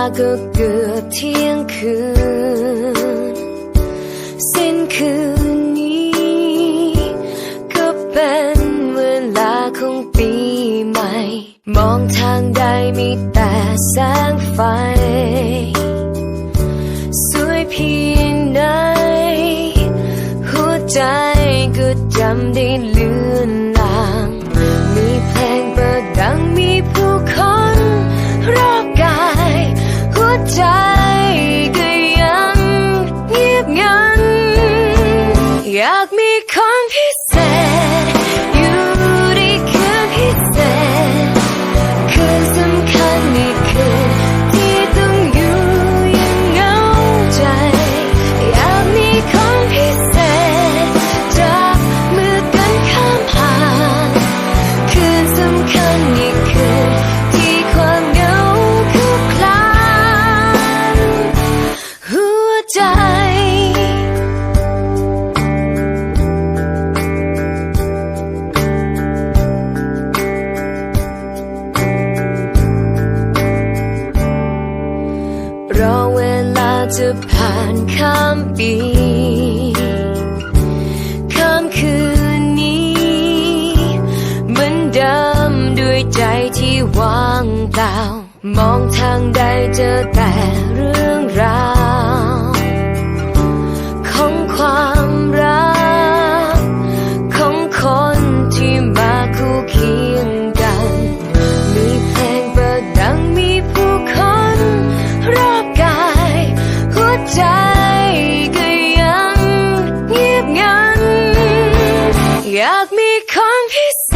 ก็เกือบเที่ยงคืน สิ้นคืนนี้ ก็เป็นเวลาของปีใหม่ มองทางใดมีแต่แสงไฟ สวยเพียงไหนหัวใจก็จำได้เลือน อยากมีคนพิเศ จะผ่านข้ามปี ข้ามคืนนี้เหมือนเดิมด้วยใจที่ว่างเปล่า มองทางใดเจอแต่เรื่อง Yeah, me come here.